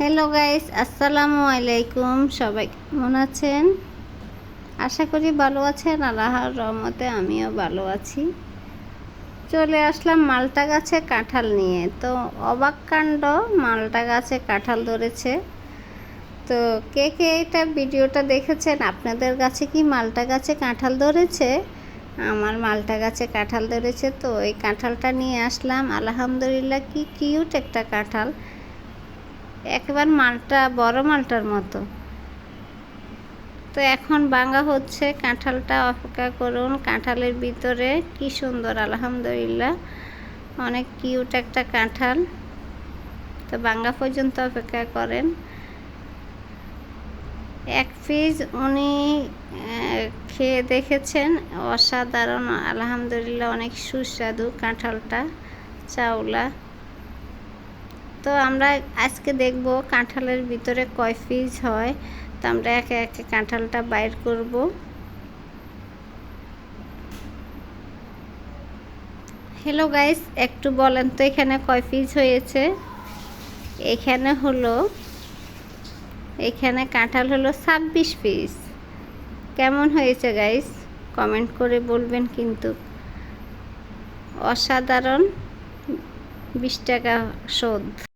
Hello guys আসসালামু আলাইকুম সবাই কেমন আছেন? আশা করি ভালো আছেন। আল্লাহর রহমতে আমিও ভালো আছি। চলে আসলাম মালটা গাছে কাঁঠাল নিয়ে। তো অবাক কাণ্ড, মালটা গাছে কাঁঠাল ধরেছে। তো কে কে এটা ভিডিওটা দেখেছেন? আপনাদের গাছে কি মালটা গাছে কাঁঠাল ধরেছে? আমার মালটা গাছে কাঁঠাল ধরেছে। তো এই কাঁঠালটা নিয়ে আসলাম। আলহামদুলিল্লাহ, কি কিউট একটা কাঁঠাল। একবার মালটা, বড় মালটার মতো। তো এখন বাঙ্গা হচ্ছে, কাঁঠালটা অপেক্ষা করুন। কাঁঠালের ভিতরে কি সুন্দর, আলহামদুলিল্লাহ। অনেক কিউট একটা কাঁঠাল। তো বাঙ্গা পর্যন্ত অপেক্ষা করেন। এক পিস উনি খেয়ে দেখেছেন। অসাধারণ, আলহামদুলিল্লাহ, অনেক সুস্বাদু কাঁঠালটা চাউলা তো আমরা আজকে দেখব কাঁঠালের ভিতরে কয় পিস হয়। তো আমরা একে একে কাঁঠালটা বাইর করব। হ্যালো গাইস একটু বলেন তো এখানে কয় পিস হয়েছে? এখানে হলো, এখানে কাঁঠাল হলো ছাব্বিশ পিস। কেমন হয়েছে গাইস কমেন্ট করে বলবেন কিন্তু। অসাধারণ, বিশ টাকা শোধ।